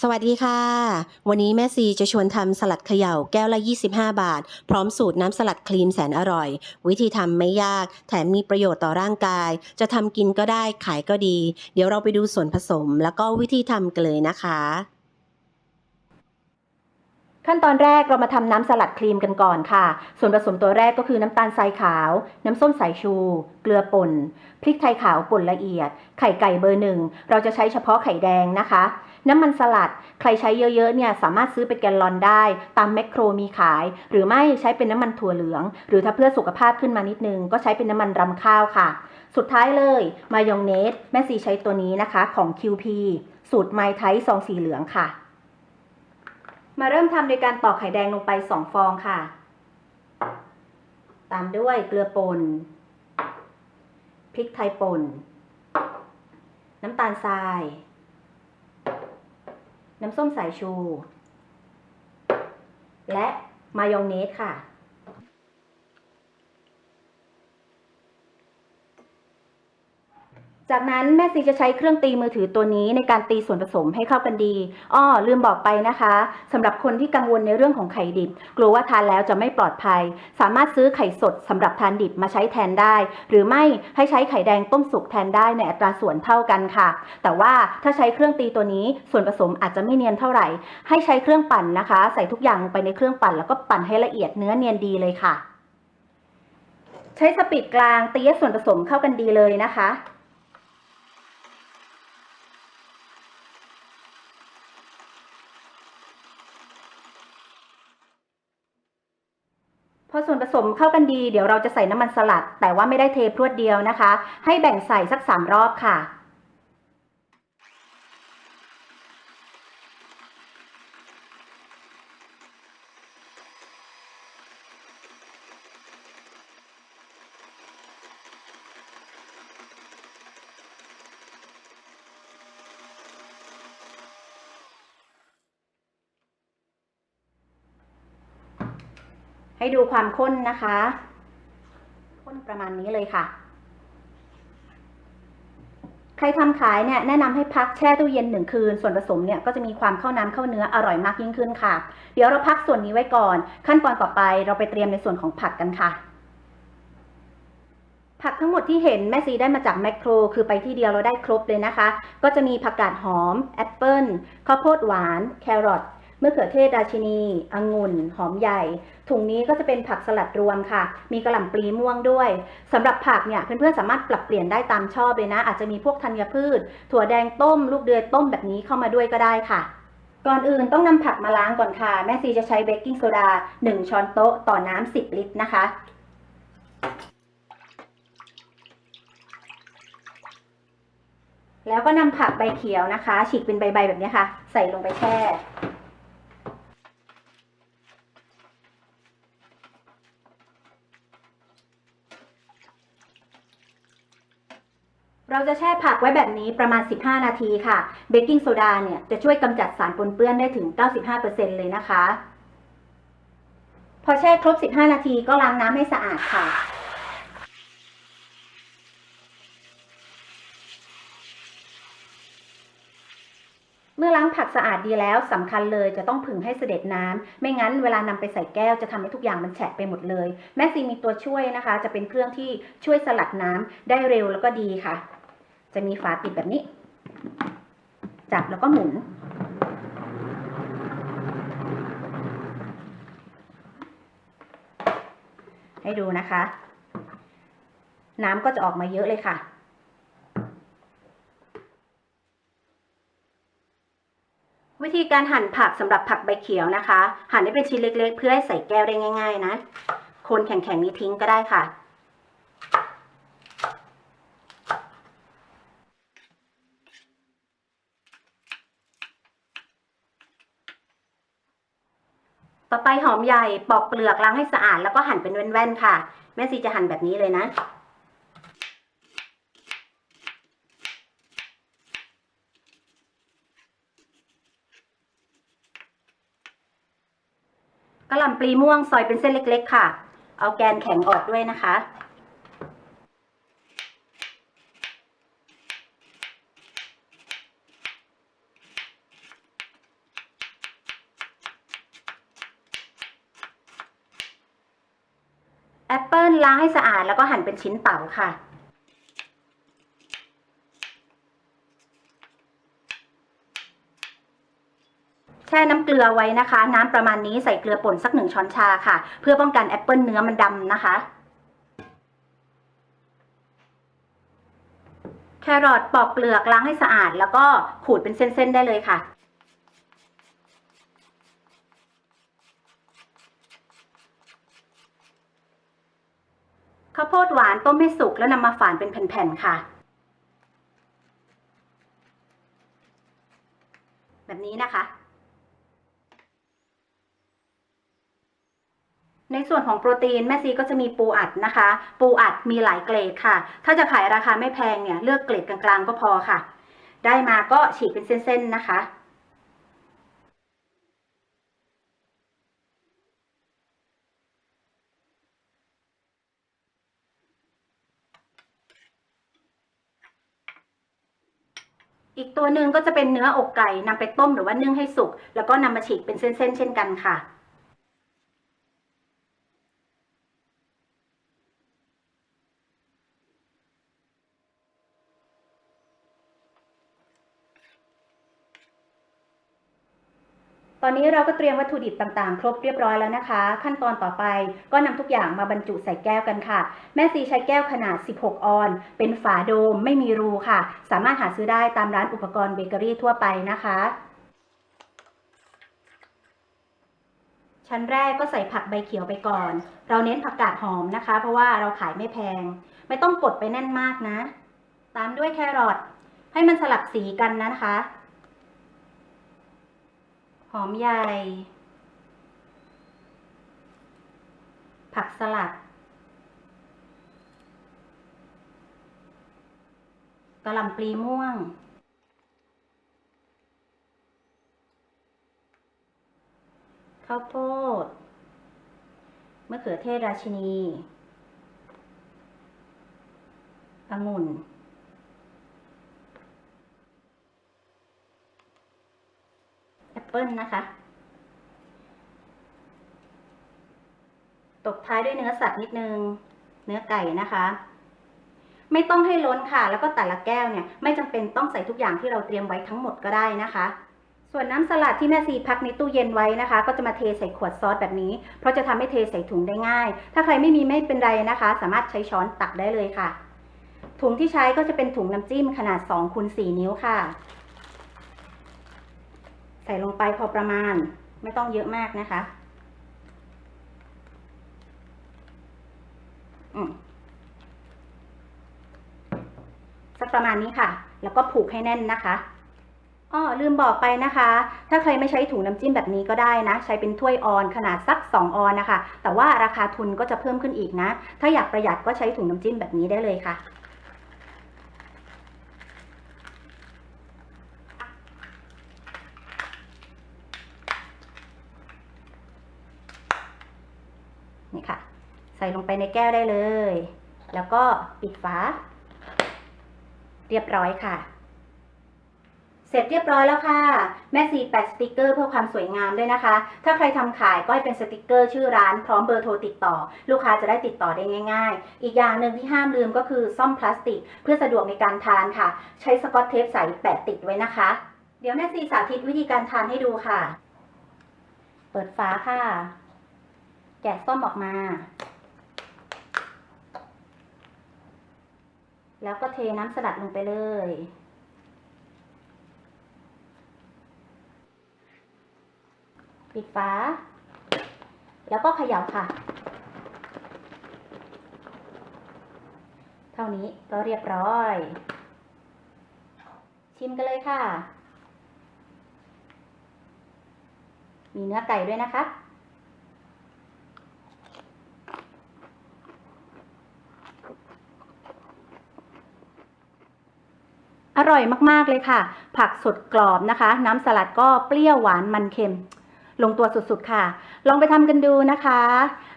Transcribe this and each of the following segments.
สวัสดีค่ะ วันนี้แม่ซีจะชวนทำสลัดเขย่าแก้วละ 25 บาท พร้อมสูตรน้ำสลัดครีมแสนอร่อย วิธีทำไม่ยาก แถมมีประโยชน์ต่อร่างกาย จะทำกินก็ได้ขายก็ดี เดี๋ยวเราไปดูส่วนผสม แล้วก็วิธีทำกันเลยนะคะ ขั้นตอนแรกเรามาทำน้ำสลัดครีมกันก่อนค่ะ ส่วนผสมตัวแรกก็คือน้ำตาลทรายขาว น้ำส้มสายชู เกลือป่น พริกไทยขาวป่นละเอียด ไข่ไก่เบอร์หนึ่ง เราจะใช้เฉพาะไข่แดงนะคะ น้ำมันสลัด ใครใช้เยอะๆเนี่ยสามารถซื้อเป็นแกลลอนได้ ตามแมคโครมีขาย หรือไม่ใช้เป็นน้ำมันถั่วเหลือง หรือถ้าเพื่อสุขภาพขึ้นมานิดนึง ก็ใช้เป็นน้ำมันรำข้าวค่ะ สุดท้ายเลยมายองเนสแม่ซีใช้ตัวนี้นะคะของ QP สูตรไมไทซองสีเหลืองค่ะ มาเริ่มทำโดยการตอกไข่แดงลงไป 2 ฟองค่ะ ตามด้วยเกลือป่นพริกไทยป่นน้ำตาลทราย น้ำส้มสายชู และมายองเนสค่ะ จากนั้นแม่ซีจะใช้เครื่องตีมือถือตัวนี้ในการตีส่วนผสมให้เข้ากันดี อ้อลืมบอกไปนะคะสำหรับคนที่กังวลในเรื่องของไข่ดิบ กลัวว่าทานแล้วจะไม่ปลอดภัย สามารถซื้อไข่สดสำหรับทานดิบมาใช้แทนได้ หรือไม่ให้ใช้ไข่แดงต้มสุกแทนได้ในอัตราส่วนเท่ากันค่ะ แต่ว่าถ้าใช้เครื่องตีตัวนี้ส่วนผสมอาจจะไม่เนียนเท่าไหร่ ให้ใช้เครื่องปั่นนะคะ ใส่ทุกอย่างลงไปในเครื่องปั่น แล้วก็ปั่นให้ละเอียดเนื้อเนียนดีเลยค่ะ ใช้สปีดกลางตีให้ส่วนผสมเข้ากันดีเลยนะคะ ส่วนผสมเข้ากันดี เดี๋ยวเราจะใส่น้ำมันสลัด แต่ว่าไม่ได้เทพรวดเดียวนะคะ ให้แบ่งใส่สักสามรอบค่ะ ให้ดูความข้นนะคะ ข้นประมาณนี้เลยค่ะ ใครทำขายเนี่ยแนะนำให้พักแช่ตู้เย็นหนึ่งคืน ส่วนผสมเนี่ยก็จะมีความเข้าน้ำเข้าเนื้ออร่อยมากยิ่งขึ้นค่ะ เดี๋ยวเราพักส่วนนี้ไว้ก่อน ขั้นตอนต่อไปเราไปเตรียมในส่วนของผักกันค่ะผักทั้งหมดที่เห็นแม่ซีได้มาจากแมคโคร คือไปที่เดียวเราได้ครบเลยนะคะ ก็จะมีผักกาดหอม แอปเปิลข้าวโพดหวาน แครอท มะเขือเทศราชินีองุ่น หอมใหญ่ ถุงนี้ก็จะเป็นผักสลัดรวมค่ะ มีกระหล่ำปลีม่วงด้วยสำหรับผักเนี่ยเพื่อนๆสามารถปรับเปลี่ยนได้ตามชอบเลยนะ อาจจะมีพวกธัญพืช ถั่วแดงต้ม ลูกเดือยต้มแบบนี้เข้ามาด้วยก็ได้ค่ะ ก่อนอื่นต้องนำผักมาล้างก่อนค่ะ แม่ซีจะใช้เบกกิ้งโซดา 1 ช้อนโต๊ะต่อน้ำ10 ลิตรนะคะแล้วก็นำผักใบเขียวนะคะ ฉีกเป็นใบๆแบบนี้ค่ะ ใส่ลงไปแช่ เรา จะแช่ผักไว้แบบนี้ประมาณ 15 นาทีค่ะ เบกกิ้งโซดาเนี่ยจะช่วยกำจัดสารปนเปื้อนได้ถึง 95%เลยนะคะ พอแช่ครบ 15 นาทีก็ล้างน้ำให้สะอาดค่ะเมื่อล้างผักสะอาดดีแล้วสำคัญเลยจะต้องผึ่งให้เสด็จน้ำไม่งั้นเวลานำไปใส่แก้วจะทำให้ทุกอย่างมันแฉะไปหมดเลย แม่ซีมีตัวช่วยนะคะ จะเป็นเครื่องที่ช่วยสลัดน้ำได้เร็วแล้วก็ดีค่ะ จะมีฝาปิดแบบนี้ จับแล้วก็หมุน ให้ดูนะคะ น้ำก็จะออกมาเยอะเลยค่ะวิธีการหั่นผักสำหรับผักใบเขียวนะคะ หั่นให้เป็นชิ้นเล็กๆ เพื่อให้ใส่แก้วได้ง่าย ๆ นะ คนแข็งๆนี้ทิ้งก็ได้ค่ะ ต่อไปหอมใหญ่ปอกเปลือกล้างให้สะอาดแล้วก็หั่นเป็นแว่นๆค่ะ แม่ซีจะหั่นแบบนี้เลยนะกระหล่ำปลีม่วงซอยเป็นเส้นเล็ก ๆ ค่ะ เอาแกนแข็งออกด้วยนะคะ ก แอปเปิลล้างให้สะอาดแล้วก็หั่นเป็นชิ้นเต๋าค่ะ แช่น้ำเกลือไว้นะคะ น้ำประมาณนี้ใส่เกลือป่นสักหนึ่งช้อนชาค่ะ เพื่อป้องกันแอปเปิลเนื้อมันดำนะคะ แครอทปอกเปลือกล้างให้สะอาดแล้วก็ขูดเป็นเส้นๆได้เลยค่ะ ข้าวโพดหวานต้มให้สุกแล้วนำมาฝานเป็นแผ่นๆค่ะ แบบนี้นะคะ ในส่วนของโปรตีนแม่ซีก็จะมีปูอัดนะคะ ปูอัดมีหลายเกรดค่ะ ถ้าจะขายราคาไม่แพงเนี่ยเลือกเกรดกลางๆก็พอค่ะ ได้มาก็ฉีกเป็นเส้นๆนะคะ อีกตัวหนึ่งก็จะเป็นเนื้ออกไก่นำไปต้มหรือว่านึ่งให้สุก แล้วก็นำมาฉีกเป็นเส้นๆ เช่นกันค่ะ ต อนนี้เราก็เตรียมวัตถุดิบต่างๆ ครบเรียบร้อยแล้วนะคะ ขั้นตอนต่อไปก็นำทุกอย่างมาบรรจุใส่แก้วกันค่ะ แม่ซีใช้แก้วขนาด 16 ออน เป็นฝาโดมไม่มีรูค่ะ สามารถหาซื้อได้ตามร้านอุปกรณ์เบเกอรี่ทั่วไปนะคะ ชั้นแรกก็ใส่ผักใบเขียวไปก่อน เราเน้นผักกาดหอมนะคะ เพราะว่าเราขายไม่แพง ไม่ต้องกดไปแน่นมากนะ ตามด้วยแครอทให้มันสลับสีกันนะคะ อมใหญ่ ผักสลัด กระหล่ำปลีม่วง ข้าวโพดมะเขือเทศราชินีองุ่น แอ ปเปิลนะคะ ตบท้ายด้วยเนื้อสัตว์นิดนึง เนื้อไก่นะคะ ไม่ต้องให้ล้นค่ะ แล้วก็แต่ละแก้วเนี่ย ไม่จำเป็นต้องใส่ทุกอย่างที่เราเตรียมไว้ทั้งหมดก็ได้นะคะ ส่วนน้ำสลัดที่แม่ซีพักในตู้เย็นไว้นะคะ ก็จะมาเทใส่ขวดซอสแบบนี้ เพราะจะทำให้เทใส่ถุงได้ง่าย ถ้าใครไม่มีไม่เป็นไรนะคะ สามารถใช้ช้อนตักได้เลยค่ะ ถุงที่ใช้ก็จะเป็นถุงน้ำจิ้มขนาด2คูณ4นิ้วค่ะ ใส่ลงไปพอประมาณไม่ต้องเยอะมากนะคะสักประมาณนี้ค่ะ แล้วก็ผูกให้แน่นนะคะอ้อลืมบอกไปนะคะ ถ้าใครไม่ใช้ถุงน้ำจิ้มแบบนี้ก็ได้นะ ใช้เป็นถ้วยออนขนาดสัก 2 ออนนะคะ แต่ว่าราคาทุนก็จะเพิ่มขึ้นอีกนะ ถ้าอยากประหยัดก็ใช้ถุงน้ำจิ้มแบบนี้ได้เลยค่ะ นี่ค่ะ ใส่ลงไปในแก้วได้เลย แล้วก็ปิดฝา เรียบร้อยค่ะ เสร็จเรียบร้อยแล้วค่ะ แม่ซีแปะสติกเกอร์เพื่อความสวยงามด้วยนะคะ ถ้าใครทำขายก็ให้เป็นสติกเกอร์ชื่อร้านพร้อมเบอร์โทรติดต่อ ลูกค้าจะได้ติดต่อได้ง่าย ๆ อีกอย่างหนึ่งที่ห้ามลืมก็คือซ่อมพลาสติก เพื่อสะดวกในการทานค่ะ ใช้สกอตเทปใสแปะติดไว้นะคะ เดี๋ยวแม่ซีสาธิตวิธีการทานให้ดูค่ะ เปิดฝาค่ะ กะส้มออกมา แล้วก็เทน้ำสลัดลงไปเลย ปิดฝา แล้วก็เขย่าค่ะ เท่านี้ก็เรียบร้อย ชิมกันเลยค่ะ มีเนื้อไก่ด้วยนะคะ อ ร่อยมากๆเลยค่ะ ผักสดกรอบนะคะ น้ำสลัดก็เปรี้ยวหวานมันเค็ม ลงตัวสุดๆค่ะ ลองไปทำกันดูนะคะ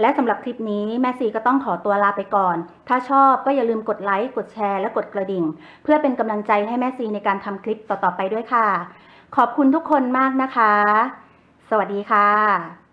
และสำหรับคลิปนี้แม่ซีก็ต้องขอตัวลาไปก่อน ถ้าชอบก็อย่าลืมกดไลค์ กดแชร์ และกดกระดิ่ง เพื่อเป็นกำลังใจให้แม่ซีในการทำคลิปต่อๆไปด้วยค่ะ ขอบคุณทุกคนมากนะคะ สวัสดีค่ะ